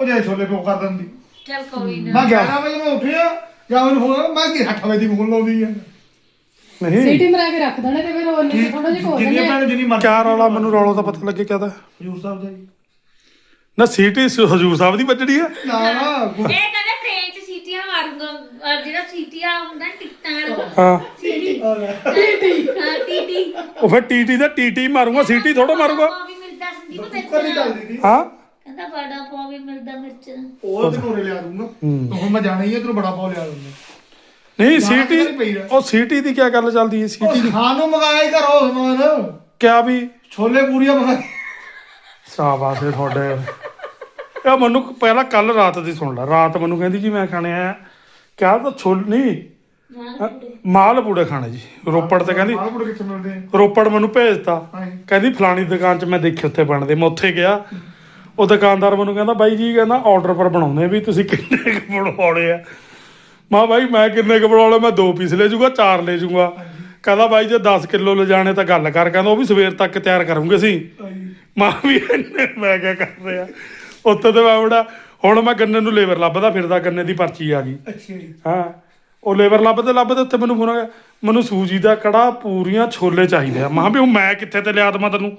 ਉਹ ਜਦ ਛੋਲੇ ਪੋ ਕਰ ਦਿੰਦੀ। ਚੱਲ ਕੋਈ ਨਾ। ਮੈਂ 11 ਵਜੇ ਮੈਂ ਉੱਠਿਆ ਜਾਂ ਮੈਨੂੰ ਫੋਨ ਮੈਂ ਕਿ 8 ਵਜੇ ਦੀ ਫੋਨ ਲਾਉਂਦੀ ਆ। ਨਹੀਂ। ਸੀਟੀ ਮਰਾ ਕੇ ਰੱਖ ਦੇਣਾ ਤੇ ਫਿਰ ਉਹ ਥੋੜਾ ਜਿਹਾ ਕੋਲ ਜਿੰਨੀ ਭੈਣ ਜਿੰਨੀ ਮਰਜ਼ੀ ਕਿਆ ਰੌਲਾ ਮੈਨੂੰ ਰੌਲਾ ਤਾਂ ਪਤਾ ਲੱਗੇ ਕਿਆਦਾ ਹਜੂਰ ਸਾਹਿਬ ਦਾ ਜੀ। ਨਾ ਸੀਟੀ ਹਜੂਰ ਸਾਹਿਬ ਦੀ ਵੱਜਣੀ ਆ। ਨਾ ਨਾ ਇਹ ਕਹਿੰਦੇ ਟ੍ਰੇਨ 'ਚ ਸੀਟੀਆਂ ਮਾਰੂਗਾ ਅਹ ਜਿਹੜਾ ਸੀਟੀਆਂ ਹੁੰਦਾ ਨਾ ਟਿਕਟਾਂ ਵਾਲਾ। ਹਾਂ। ਹਾਂ ਟੀਟੀ। ਉਹ ਫਿਰ ਟੀਟੀ ਦਾ ਟੀਟੀ ਮਾਰੂਗਾ ਸੀਟੀ ਥੋੜਾ ਮਾਰੂਗਾ। ਪਾਓ ਵੀ ਮਿਲਦਾ ਸੰਦੀਪ ਕੁੱਕਰ ਨਹੀਂ ਮਿਰਚ ਚੱਲਦੀ ਸੀ। ਹਾਂ। ਕਹਿੰਦਾ ਬੜਾ ਪਾਓ ਵੀ ਮਿਲਦਾ ਮਿਰਚ। ਉਹ ਤੇ ਕੋਲੇ ਲਿਆ ਦੂੰਗਾ ਹੁਣ ਮੈਂ ਜਾਣਾ ਹੀ ਹੈ ਤੈਨੂੰ ਬੜਾ ਪਾਉ ਲਿਆ ਦੂੰਗਾ ਨਹੀਂ ਸੀਟੀ ਪਈ? ਉਹ ਸੀਟੀ ਦੀ ਕੀ ਗੱਲ ਚੱਲਦੀ ਹੈ ਸੀਟੀ ਉਹ ਖਾਣ ਨੂੰ ਮੰਗਾਇਆ ਹੀ ਕਰੋ ਸਮਾਨ। ਕਿਆ ਵੀ? ਛੋਲੇ ਪੂਰੀਆਂ ਮੰਗਾਈ ਸ਼ਾਬਾਸ਼ ਏ ਤੁਹਾਡੇ। ਇਹ ਮੈਨੂੰ ਪਹਿਲਾਂ ਕੱਲ ਰਾਤ ਦੀ ਸੁਣ ਲੈ। ਰਾਤ ਮੈਨੂੰ ਕਹਿੰਦੀ ਜੀ ਮੈਂ ਖਾਣੇ ਆ। ਕਿਆ ਤਾਂ ਛੋਲ ਨਹੀਂ। ਮਾਲ ਪੂੜੇ ਖਾਣੇ ਜੀ। ਰੋਪੜ ਤੇ ਕਹਿੰਦੀ ਮਾਲ ਪੁੜ ਕਿੱਥੇ ਮਿਲਦੇ ਆ? ਰੋਪੜ ਮੈਨੂੰ ਭੇਜਤਾ। ਹਾਂਜੀ। ਕਹਿੰਦੀ ਫਲਾਣੀ ਦੁਕਾਨ 'ਚ ਮੈਂ ਦੇਖੇ ਉੱਥੇ ਬਣਦੇ। ਮੈਂ ਉੱਥੇ ਗਿਆ। ਉਹ ਦੁਕਾਨਦਾਰ ਮੈਨੂੰ ਕਹਿੰਦਾ ਬਾਈ ਜੀ ਕਹਿੰਦਾ ਆਰਡਰ ਪਰ ਬਣਾਉਣੇ ਵੀ ਤੁਸੀਂ ਕਿੰਨੇ ਕੁ ਬਣਾਉਣੇ ਆ। ਮਾ ਬਾਈ ਮੈਂ ਕਿੰਨੇ ਕੁ ਬਣਾਉਣੇ ਮੈਂ ਦੋ ਪੀਸ ਲੈ ਜਾਊਗਾ ਚਾਰ ਲੈ ਜਾਊਗਾ। ਕਹਿੰਦਾ ਬਾਈ ਜੇ 10 ਕਿਲੋ ਲੈ ਜਾਣੇ ਤਾਂ ਗੱਲ ਕਰ। ਕਹਿੰਦਾ ਉਹ ਵੀ ਸਵੇਰ ਤੱਕ ਤਿਆਰ ਕਰੂੰਗੇ ਅਸੀਂ। ਮਾਂ ਵੀ ਇੰਨੇ ਮੈਂ ਕਿਆ ਕਰ ਰਿਹਾ। ਉੱਥੇ ਤੇ ਮੈਂ ਬੜਾ ਹੁਣ ਮੈਂ ਗੰਨੇ ਨੂੰ ਲੇਬਰ ਲੱਭਦਾ ਫਿਰਦਾ ਗੰਨੇ ਦੀ ਪਰਚੀ ਆ ਗਈ। ਅੱਛਾ ਜੀ। ਹਾਂ। ਉਹ ਲੇਬਰ ਲੱਭਦੇ ਲੱਭਦੇ ਉੱਥੇ ਮੈਨੂੰ ਫੋਨ ਆ ਗਿਆ। ਮੈਨੂੰ ਸੂਜੀ ਦਾ ਕੜਾ ਪੂਰੀਆਂ ਛੋਲੇ ਚਾਹੀਦੇ ਆ। ਮਾਂ ਵੀ ਉਹ ਮੈਂ ਕਿੱਥੇ ਤੇ ਲਿਆ ਦਵਾਂ ਤੈਨੂੰ?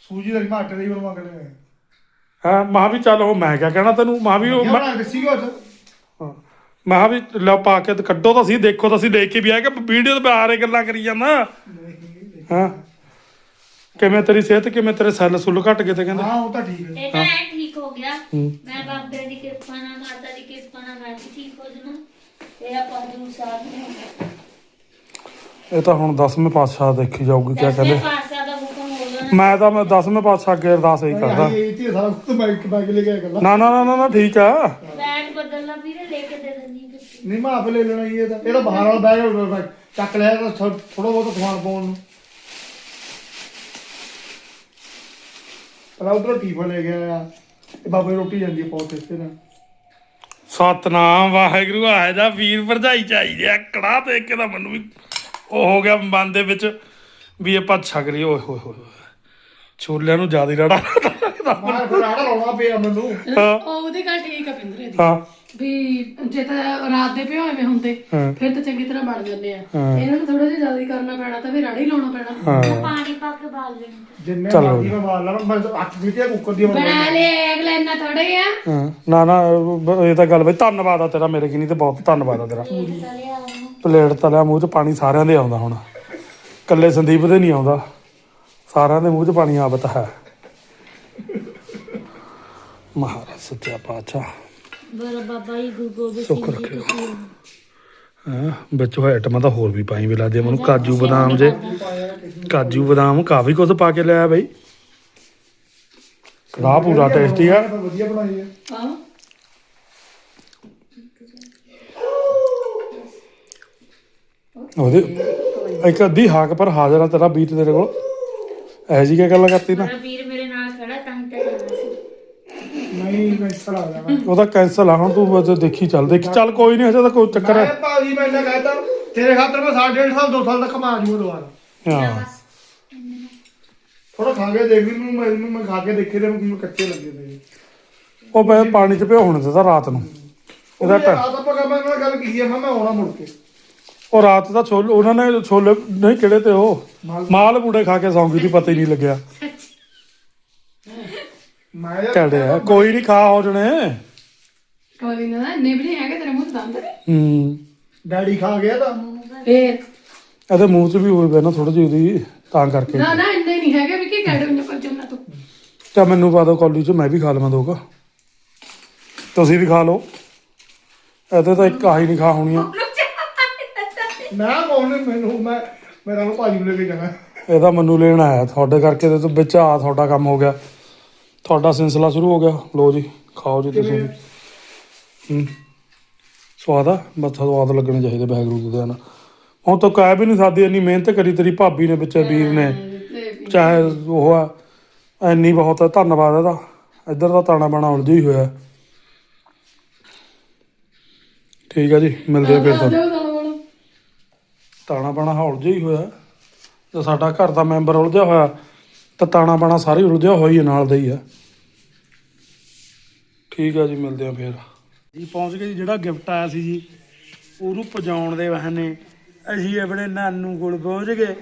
ਸੂਜੀ ਦਾ ਆਟੇ ਦਾ ਹੀ ਬਣਵਾ ਕੇ ਲਿਆ ਹਾਂ ਮਾਂ ਵੀ ਚੱਲ ਉਹ ਮੈਂ ਕਿਆ ਕਹਿਣਾ ਤੈਨੂੰ? ਮਾਂ ਵੀ ਉਹ ਮੈਂ ਸੀਗਾ ਉਹ ਹਾਂ। ਮੈਂ ਕਿਹਾ ਵੀ ਲਓ ਪਾ ਕੇ ਤੇ ਕੱਢੋ ਤਾਂ ਸੀ ਦੇਖੋ ਤਾਂ ਸੀ ਦੇਖ ਕੇ ਵੀ ਆਇਆ ਕਿ ਵੀਡੀਓ ਤੇ ਬਾਹਰੇ ਗੱਲਾਂ ਕਰੀ ਜਾਂਦਾ। ਹਾਂ। ਕਿਵੇਂ ਤੇਰੀ ਸਿਹਤ ਕਿਵੇਂ ਤੇਰੇ ਸੈੱਲ ਸੁੱਲ ਘਟ ਗਏ ਤੇ ਕਹਿੰਦੇ? ਹਾਂ ਉਹ ਤਾਂ ਠੀਕ ਹੈ। ਇਹ ਤਾਂ ਐ ਠੀਕ ਹੋ ਗਿਆ। ਮੈਂ ਬਾਬੇ ਦੀ ਕਿਰਪਾ ਨਾਲ ਮਾਤਾ ਦੀ ਕਿਰਪਾ ਨਾਲ ਮੈਂ ਵੀ ਠੀਕ ਹੋ ਜਾਣਾ ਤੇ ਆਪਾਂ ਜੂ ਸਾਹਿਬ ਨੂੰ ਇਹ ਤਾਂ ਹੁਣ 10ਵੇਂ ਪਾਤਸ਼ਾਹ ਦੇਖੀ ਜਾਊਗੀ ਕਿਆ ਦਸਵੇਂ ਕਹਿੰਦੇ? ਪਾਤਸ਼ਾਹ ਦਾ ਹੁਕਮ ਹੋ ਜਾਣਾ ਮੈਂ ਤਾਂ ਮੈਂ 10ਵੇਂ ਪਾਤਸ਼ਾਹ ਅੱਗੇ ਅਰਦਾਸ ਇਹੀ ਕਰਦਾ। ਇਹ ਤੇ ਸਾਰਾ ਕੁਝ ਬਾਈਕ ਬਾਈਕ ਲੈ ਕੇ ਗੱਲਾਂ ਨਾ ਨਾ ਨਾ ਨਾ ਨਾ ਠੀਕ ਆ। ਬੈਗ ਬਦਲਣਾ ਵੀਰੇ ਲੈ ਕੇ ਦੇ ਦਿੰਦੀ ਹਾਂ ਨਹੀਂ ਮੈਂ ਆਪੇ ਲੈ ਲੈਣਾ ਹੀ ਇਹ ਤਾਂ ਇਹ ਤਾਂ ਬਾਹਰ ਵਾਲਾ ਬੈਗ ਹੈ, ਬੈਗ ਚੱਕ ਲਿਆ ਤਾਂ ਥੋੜਾ ਬਹੁਤ ਸਮਾਨ ਪਾਉਣ ਨੂੰ। ਪਹਿਲਾਂ ਉਧਰੋਂ ਟੀਫਨ ਲੈ ਗਿਆ ਆ ਇਹ ਬਾਬੇ ਰੋਟੀ ਜਾਂਦੀ ਹੈ ਨਾ ਸਤਨਾਮ ਵਾਹਿਗੁਰੂ ਆਇਆ ਦਾ ਵੀਰ ਭਰਜਾਈ ਚਾਹੀਦੇ ਆ। ਕੜਾ ਤੇ ਕੇ ਤਾਂ ਮੈਨੂੰ ਵੀ ਉਹ ਹੋ ਗਿਆ ਮਨ ਦੇ ਵਿੱਚ ਵੀ ਆਪਾਂ ਛਕ ਰਹੀ ਓਏ ਹੋਏ ਹੋਏ ਹੋਏ। ਛੋਲਿਆਂ ਨੂੰ ਜ਼ਿਆਦਾ ਰੜਾ ਮਾਰ ਆੜਾ ਲਾਉਣਾ ਪਿਆ ਮੈਨੂੰ। ਹਾਂ। ਉਹ ਉਹਦੀ ਗੱਲ ਠੀਕ ਆ ਪਿੰਦਰੇ ਦੀ। ਹਾਂ। ਵੀ ਜੇ ਤਾਂ ਰਾਤ ਦੇ ਭਿਓਵੇਂ ਹੁੰਦੇ ਹਾਂ। ਫਿਰ ਤਾਂ ਚੰਗੀ ਤਰ੍ਹਾਂ ਬਣ ਜਾਂਦੇ ਆ। ਇਹਨਾਂ ਨੂੰ ਥੋੜਾ ਜਿਹਾ ਜ਼ਿਆਦਾ ਹੀ ਕਰਨਾ ਪੈਣਾ ਤਾਂ ਫਿਰ ਰਾੜਾ ਹੀ ਲਾਉਣਾ ਪੈਣਾ। ਹਾਂ। ਪਾਣੀ ਪਾ ਕੇ ਬਾਲ ਲੈਣਾ ਜਿੰਨੇ ਚਲੋ। ਮਰਜ਼ੀ ਮੈਂ ਮਾਰ ਲਾਂ ਮੈਂ ਅੱਠ ਮਿੰਟੇ ਕੁੱਕਰ ਦੀ ਬਣਾ ਬਣਾ ਲੈ ਅਗਲਾ ਇੰਨਾ ਥੋੜੇ ਆ। ਹਾਂ। ਨਾ ਨਾ ਬ- ਇਹ ਤਾਂ ਗੱਲ ਬਈ ਧੰਨਵਾਦ ਆ ਤੇਰਾ ਮੇਰੇ ਕੀ ਨਹੀਂ ਤੇ ਬਹੁਤ ਧੰਨਵਾਦ ਆ ਤੇਰਾ। ਪਲੇਟ ਤਲਿਆ ਮੂੰਹ 'ਚ ਪਾਣੀ ਸਾਰਿਆਂ ਦੇ ਆਉਂਦਾ ਹੁਣ। ਕੱਲੇ ਸੰਦੀਪ ਦੇ ਨਹੀਂ ਆਉਂਦਾ। ਸਾਰਿਆਂ ਦੇ ਮੂੰਹ 'ਚ ਪਾਣੀ ਆਵਤ ਹੈ। ਮਹਾਰਾਜ ਸੱਚਾ ਪਾਤਸ਼ਾਹ। ਬਰ ਬਾਬਾ ਜੀ ਗੁਰੂ ਗੋਬਿੰਦ ਸੁੱਖ ਸਿੰਘ ਜੀ ਰੱਖਿਓ। ਤੁਸੀਂ। ਹਾਂ ਵਿੱਚ ਹੋਇਆ ਆਈਟਮਾਂ ਤਾਂ ਹੋਰ ਵੀ ਪਾਈ ਵੀ ਲੱਗਦੀ ਆ ਮੈਨੂੰ। ਕਾਜੂ ਬਦਾਮ ਜੇ। ਕਾਜੂ ਬਦਾਮ ਕਾਫੀ ਕੁਝ ਪਾ ਕੇ ਲਿਆ ਬਈ। ਰਾਹ ਪੂਰਾ ਟੇਸਟੀ ਆ। ਵਧੀਆ ਬਣਾਈ ਹੈ ਹਾਂ। ਉਹਦੇ ਇੱਕ ਅੱਧੀ ਹਾਕ ਪਰ ਹਾਜ਼ਰ ਆ ਤੇਰਾ ਬੀਟ ਤੇਰੇ ਕੋਲ। ਇਹ ਜੀ ਕੀ ਗੱਲ ਕਰਤੀ ਨਾ? ਮੇਰਾ ਵੀਰ ਮੇਰੇ ਨਾਲ ਖੜਾ ਤਾਂ ਹੀ ਤਾਂ ਜਾਣਾ ਸੀ। ਨਹੀਂ ਮੈਂ ਸੜਾ ਗਿਆ ਮੈਂ। ਉਹਦਾ ਕੈਂਸਲ ਆ ਹੁਣ ਤੂੰ ਬਸ ਦੇਖੀ ਚੱਲ ਦੇਖੀ ਚੱਲ ਕੋਈ ਨਹੀਂ ਹਜੇ ਤਾਂ ਕੋਈ ਚੱਕਰ ਮੈਂ ਹੈ ਭਾਜੀ ਮੈਂ ਇਹਨਾਂ ਕਹਿਤਾ ਤੇਰੇ ਖਾਤਰ ਮੈਂ ਸਾਢੇ ਡੇਢ ਸਾਲ 2 ਸਾਲ ਤੱਕ ਕਮਾ ਜੂਗਾ ਦੁਬਾਰਾ। ਹਾਂ। ਥੋੜਾ ਖਾ ਕੇ ਦੇਖ ਲਈ ਨੂੰ ਮੈਨੂੰ ਮੈਂ ਖਾ ਕੇ ਦੇਖੇ ਤੇ ਮੈਨੂੰ ਕੱਚੇ ਲੱਗੇ ਤੇ। ਉਹ ਮੈਂ ਪਾਣੀ ਚ ਭਿਓ ਹੋਣੇ ਦਿੱਤਾ ਰਾਤ ਨੂੰ। ਇਹਦਾ ਟ- ਰਾਤ ਆਪਾਂ ਕੰਮ ਨਾਲ ਗੱਲ ਕੀਤੀ ਹੈ ਮੈਂ ਮੈਂ ਆਉਣਾ ਮੁੜ ਕੇ। ਉਹ ਰਾਤ ਦਾ ਛੋਲੇ ਉਹਨਾਂ ਨੇ ਛੋਲੇ ਨਹੀਂ ਕਿਹੜੇ ਤੇ ਉਹ? ਮਾਲ ਬੂੜੇ ਖਾ ਕੇ ਸੌਂ ਗਈ ਦੀ ਪਤਾ ਹੀ ਨਹੀਂ ਲੱਗਿਆ। ਮੈਂ ਯਾਰ ਕਹਿੰਦੇ ਆ ਕੋਈ ਨਹੀਂ ਖਾ ਹੋ ਜਣੇ। ਕੋਈ ਨਾ ਨਹੀਂ ਹੈਗੇ ਤੇਰੇ ਮੂੰਹ ਤੇ ਦੰਦ। ਨੇ ਹੂੰ। ਡੈਡੀ ਖਾ ਗਿਆ ਤਾਂ। ਫੇਰ? ਇਹਦੇ ਮੂੰਹ 'ਚ ਵੀ ਹੋਈ ਪੈ ਨਾ ਥੋੜੀ ਜਿਹੀ ਉਹਦੀ ਤਾਂ ਕਰਕੇ। ਨਾ ਨਾ ਇੰਨੇ ਨਹੀਂ ਹੈਗੇ ਵੀ ਕੀ ਕਹਿ ਰਹੇ ਪਰ ਜੰਨਾ ਤੂੰ। ਤਾਂ ਮੈਨੂੰ ਪਾ ਕੌਲੀ 'ਚ ਮੈਂ ਵੀ ਖਾ ਲਵਾਂ ਦੋਗਾ ਤੁਸੀਂ ਵੀ ਖਾ ਲਓ। ਇਹਦੇ ਤਾਂ ਇੱਕ ਆਹੀ ਨਹੀਂ ਖਾ ਹੋਣੀਆਂ। ਨਾ ਕੌਣ ਮੈਨੂੰ ਮੈਂ ਮੇਰਾ ਨੂੰ ਭਾਜੀ ਨੂੰ ਲੈ ਕੇ ਜਾਣਾ। ਇਹਦਾ ਮੈਨੂੰ ਲੈਣ ਆਇਆ ਤੁਹਾਡੇ ਕਰਕੇ ਤੇ ਤੂੰ ਵਿੱਚ ਆ ਤੁਹਾਡਾ ਕੰਮ ਹੋ ਗਿਆ। ਤੁਹਾਡਾ ਸਿਲਸਿਲਾ ਸ਼ੁਰੂ ਹੋ ਗਿਆ। ਲੋ ਜੀ ਖਾਓ ਜੀ ਤੁਸੀਂ ਹੂੰ। ਸਵਾਦ ਆ? ਬਸ ਸਵਾਦ ਲੱਗਣੇ ਚਾਹੀਦੇ ਬੈਗਰੂ ਦੇ ਨਾਲ। ਹੁਣ ਤਾਂ ਕਹਿ ਵੀ ਨਹੀਂ ਸਕਦੀ ਇੰਨੀ ਮਿਹਨਤ ਕਰੀ ਤੇਰੀ ਭਾਬੀ ਨੇ ਵਿੱਚ ਵੀਰ ਨੇ। ਚਾਹੇ ਉਹ ਆ ਇੰਨੀ ਬਹੁਤ ਧੰਨਵਾਦ ਇਹਦਾ। ਇੱਧਰ ਦਾ ਤਾਣਾ ਬਾਣਾ ਉਲਝਿਆ ਹੀ ਹੋਇਆ। ਠੀਕ ਆ ਜੀ ਮਿਲਦੇ ਆ ਫਿਰ ਤੁਹਾਨੂੰ ਤਾਣਾ ਬਾਣਾ ਉਲਝਿਆ ਹੀ ਹੋਇਆ। ਤੇ ਸਾਡਾ ਘਰ ਦਾ ਮੈਂਬਰ ਉਲਝਿਆ ਹੋਇਆ ਤਾਂ ਤਾਣਾ ਬਾਣਾ ਸਾਰੇ ਉਲਝਿਆ ਹੋਈ ਹੈ ਨਾਲ ਦਾ ਹੀ ਆ ਠੀਕ ਆ ਜੀ ਮਿਲਦੇ ਆ ਫਿਰ। ਜੀ ਪਹੁੰਚ ਗਏ ਜੀ ਜਿਹੜਾ ਗਿਫਟ ਆਇਆ ਸੀ ਜੀ ਉਹਨੂੰ ਪਜਾਉਣ ਦੇ ਬਹਾਨੇ ਅਸੀਂ ਆਪਣੇ ਨਾਨੂ ਕੋਲ ਪਹੁੰਚ ਗਏ।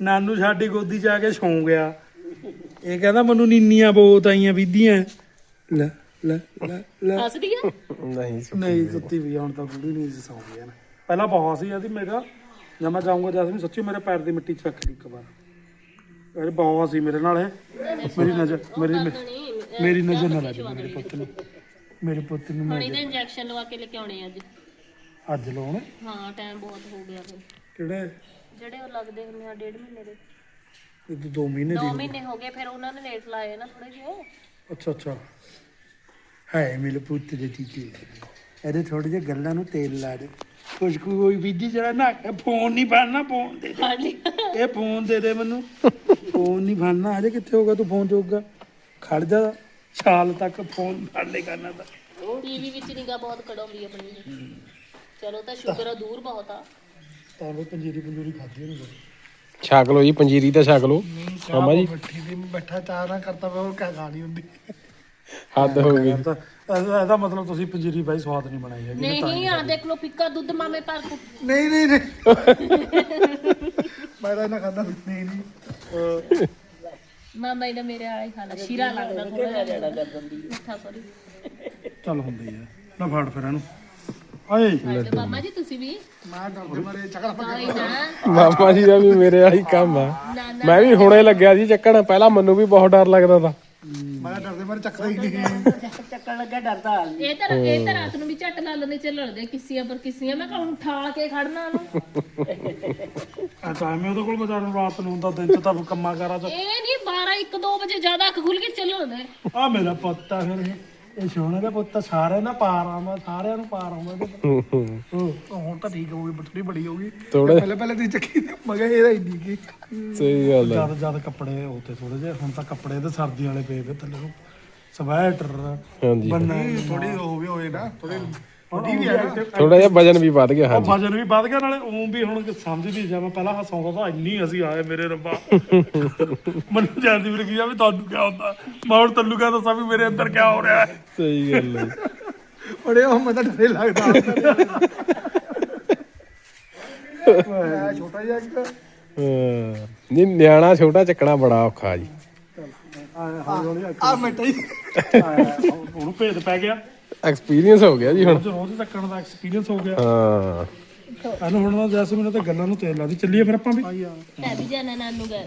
ਨਾਨੂ ਸਾਡੀ ਗੋਦੀ 'ਚ ਆ ਕੇ ਸੌਂ ਗਿਆ। ਇਹ ਕਹਿੰਦਾ ਮੈਨੂੰ ਨੀਨੀਆਂ ਬਹੁਤ ਆਈਆਂ ਵੀਦੀਆਂ ਲੈ ਲੈ ਲੈ ਲੈ। ਹੱਸਦੀ ਆ? ਨਹੀਂ ਸੁੱਤੀ ਵੀ ਹੁਣ ਤਾਂ ਬੁੱਢੀ ਨਹੀਂ ਸੀ ਗਿਆ। ਨਾ ਪਹਿਲਾਂ ਬਹੁਤ ਸੀ ਆਦੀ ਮੇਰਾ ਜਦ ਮੈਂ ਜਾਊਂਗਾ ਜੈਸਮੀਨ ਸੱਚੀ ਮੇਰੇ ਪੈਰ ਦੀ ਮਿੱਟੀ ਚੱਕ ਲਈ ਇੱਕ ਵਾਰ। ਇਹ ਬਹੁਤ ਸੀ ਮੇਰੇ ਨਾਲ ਇਹ। ਮੇਰੀ ਨਜ਼ਰ ਮੇਰੀ ਮੇਰੀ ਨਜ਼ਰ ਨਾ ਲੱਗੇ ਮੇਰੇ ਪੁੱਤ ਨੂੰ। ਮੇਰੇ ਪੁੱਤ ਨੂੰ ਮੈਂ ਇਹਦਾ ਇੰਜੈਕਸ਼ਨ ਲਵਾ ਕੇ ਲੈ ਕੇ ਆਉਣੇ ਅੱਜ। ਅੱਜ ਲਾਉਣ? ਹਾਂ ਟਾਈਮ ਬਹੁਤ ਹੋ ਗਿਆ ਫਿਰ। ਕਿਹੜੇ? ਜਿਹੜੇ ਉਹ ਲੱਗਦੇ ਹੁੰਦੇ ਆ ਡੇਢ ਮਹੀਨੇ ਦੇ। ਇਹ ਤਾਂ ਦੋ ਮਹੀਨੇ 2 ਦੀ ਮਹੀਨੇ ਹੋ ਗਏ ਫਿਰ ਉਹਨਾਂ ਨੇ ਲੇਟ ਲਾਏ ਨਾ ਥੋੜੇ ਜਿਹੇ। ਅੱਛਾ ਅੱਛਾ। ਹੈ ਮੇਰੇ ਪੁੱਤ ਦੇ ਟੀਕੇ। ਇਹਦੇ ਥੋੜੇ ਜਿਹੇ ਗੱਲਾਂ ਨੂੰ ਤੇਲ ਲਾ ਦੇ। ਕੁਝ ਕੋਈ ਬੀਜੀ ਜਰਾ ਨਾ ਫੋਨ ਨਹੀਂ ਫੜਨਾ ਫੋਨ ਦੇ ਲਈ ਇਹ ਫੋਨ ਦੇ ਦੇ ਮੈਨੂੰ। ਫੋਨ ਨਹੀਂ ਫੜਨਾ ਅਜੇ ਕਿੱਥੇ ਹੋਗਾ ਤੂੰ ਫੋਨ ਚੋਗਾ ਖੜ ਜਾ ਛਾਲ ਤੱਕ ਫੋਨ ਫੜ ਲੈ ਕਰਨਾ ਤਾਂ। ਟੀਵੀ ਵਿੱਚ ਨਿਗਾ ਬਹੁਤ ਕੜਾਉਂਦੀ ਆਪਣੀ। ਇਹ। ਚਲੋ ਤਾਂ ਸ਼ੁਕਰ ਆ ਦੂਰ ਬਹੁਤ ਆ। ਤਾਂ ਉਹ ਪੰਜੀਰੀ ਪੰਜੂਰੀ ਖਾਦੀ ਉਹਨੂੰ ਛਕ ਲਓ ਜੀ ਪੰਜੀਰੀ ਤਾਂ ਛਕ ਲਓ। ਮਾਮਾ ਜੀ। ਬੱਠੀ ਦੀ ਬੈਠਾ ਚਾਹ ਨਾ ਕਰਤਾ ਮੈਂ ਉਹ ਕਾ ਖਾਣੀ ਹੁੰਦੀ। ਹੱਦ ਹੋ ਗਈ। ਤਾਂ ਇਹਦਾ ਇਹਦਾ ਮਤਲਬ ਤੁਸੀਂ ਪੰਜੀਰੀ ਬਾਈ ਸਵਾਦ ਨਹੀਂ ਬਣਾਈ ਹੈਗੀ ਨਹੀਂ ਆ ਦੇਖ ਲਓ ਫਿੱਕਾ ਦੁੱਧ ਮਾਮੇ ਪਰ ਨਹੀਂ ਨਹੀਂ ਨਹੀਂ। ਮੈਂ ਤਾਂ ਇਹਨਾਂ ਖਾਦਾ ਨਹੀਂ ਨਹੀਂ। ਮਾਮਾ ਇਹਦਾ ਮੇਰੇ ਵਾਲਾ ਹੀ ਖਾਣਾ ਸ਼ੀਰਾ ਲੱਗਦਾ ਥੋੜਾ ਜਿਹਾ। ਮਿੱਠਾ ਸੌਰੀ ਚੱਲ ਹੁੰਦੀ ਹੈ। ਨਾ ਫੜ ਫਿਰ ਇਹਨੂੰ। ਆਏ। ਤੇ ਮਾਮਾ ਜੀ ਤੁਸੀਂ ਵੀ। ਮੈਂ ਡਰਦੇ ਮਾਰੇ ਚੱਕਰ ਕੋਈ ਨਾ। ਮਾਮਾ ਜੀ ਦਾ ਵੀ ਮੇਰੇ ਵਾਲੀ ਕੰਮ ਆ। ਮੈਂ ਵੀ ਹੁਣੇ ਲੱਗਿਆ ਸੀ ਚੱਕਣ ਪਹਿਲਾਂ ਮੈਨੂੰ ਵੀ ਬਹੁਤ ਡਰ ਲੱਗਦਾ ਤਾ। ਮੈਂ ਡਰਦੇ ਮਾਰੇ ਚੱਕਰ ਹੀ ਨਹੀਂ। ਇਹ ਤਾਂ ਇਹ ਤਾਂ ਰਾਤ ਨੂੰ ਵੀ ਝੱਟ ਲਾ ਲੈਂਦੇ ਚੱਲਣਦੇ ਕਿਸੀਆਂ ਪਰ ਕਿਸੀਆਂ। ਮੈਂ ਕਹਾਂ ਉਠਾ ਕੇ ਖੜਨਾ ਉਹਨੂੰ। ਆ ਟਾਈਮ ਉਹਦੇ ਕੋਲ ਬਾਜ਼ਾਰ ਨੂੰ ਰਾਤ ਨੂੰ ਹੁੰਦਾ ਦਿਨ ਚ ਤਾਂ ਕੰਮਾਂ ਕਾਰਾਂ ਚ। ਇਹ ਨਹੀਂ 12 1 2 ਵਜੇ ਜ਼ਿਆਦਾ ਅੱਖ ਖੁੱਲ ਕੇ ਚੱਲਣਦੇ ਆ ਮੇਰਾ ਪੁੱਤ ਆ ਫਿਰ। ਇਹ। ਇਹ ਸੋਹਣੇ ਦਾ ਪੁੱਤ ਸਾਰਿਆਂ ਦਾ ਪਾਰ ਆਵਾਂ ਸਾਰਿਆਂ ਨੂੰ ਪਾਰ ਆਉਂਦਾ ਹੁਣ ਤਾਂ ਠੀਕ ਹੋ ਗਈ ਥੋੜੀ ਬੜੀ ਹੋ ਗਈ। ਥੋੜਾ ਪਹਿਲੇ ਪਹਿਲੇ ਦੀ ਚੱਕੀ ਤੇ ਮਗਾ ਇਹਦਾ ਇੰਨੀ ਕੀ। ਸਹੀ ਗੱਲ ਆ। ਜਦ ਜਦ ਕੱਪੜੇ ਉੱਤੇ ਥੋੜੇ ਜਿਹੇ ਹੁਣ ਤਾਂ ਕੱਪੜੇ ਤੇ ਸਰਦੀਆਂ ਵਾਲੇ ਪਏ ਵੇ ਥੱਲੇ। ਨੂੰ ਸਵੈਟਰ ਹਾਂਜੀ। ਬੰਨਾ ਥੋੜੀ ਹੋ ਵੀ ਹੋਏ ਨਾ ਥੋੜੀ ਵੱਡੀ ਵੀ ਆ ਨਾ। ਥੋੜਾ ਜਿਹਾ ਵਜਨ ਵੀ ਵੱਧ ਗਿਆ ਉਹ ਹਾਂਜੀ ਵਜਨ ਵੀ ਵੱਧ ਗਿਆ ਨਾਲੇ ਉਹ ਵੀ ਹੁਣ ਸਮਝਦੀ ਜਾ ਮੈਂ ਪਹਿਲਾਂ ਹਸਾਉਂਦਾ ਤਾਂ ਇੰਨੀ ਅਸੀਂ ਆਏ ਮੇਰੇ ਰੱਬਾ। ਮੈਨੂੰ ਜਾਂਦੀ ਵੀ ਕੀ ਆ ਵੀ ਤੁਹਾਨੂੰ ਕੀ ਹੁੰਦਾ। ਮੈਂ ਹੁਣ ਤੈਨੂੰ ਕਿਹਾ ਦੱਸਾਂ ਵੀ ਮੇਰੇ ਅੰਦਰ ਕੀ ਹੋ ਰਿਹਾ ਹੈ। ਸਹੀ ਗੱਲ ਹੈ। ਬੜੇ ਉਹ ਮੈਂ ਤਾਂ ਡਰੇ ਲੱਗਦਾ। ਮੈਂ ਛੋਟਾ ਜਿਹਾ ਇੱਕ। ਹਾਂ। ਨਹੀਂ ਨਿਆਣਾ ਛੋਟਾ ਚੱਕਣਾ ਬੜਾ ਔਖਾ ਜੀ। ਆ ਮਿੰਟ ਹੀ ਉਹਨੂੰ ਭੇਦ ਪੈ ਗਿਆ। ਐਕਸਪੀਰੀਅੰਸ ਹੋ ਗਿਆ ਜੀ ਹੁਣ। ਰੋਜ਼ ਰੋਜ਼ ਚੱਕਣ ਦਾ ਐਕਸਪੀਰੀਅੰਸ ਹੋ ਗਿਆ। ਹਾਂ। ਇਹਨੂੰ ਹੁਣ ਨਾ ਜੈਸਮੀਨ ਤੇ ਗੱਲਾਂ ਨੂੰ ਤੇਲ ਲਾਦੀ ਚੱਲੀਏ ਫਿਰ ਆਪਾਂ ਵੀ। ਮੈਂ ਵੀ ਜਾਣਾ ਨਾਨੂ ਗਏ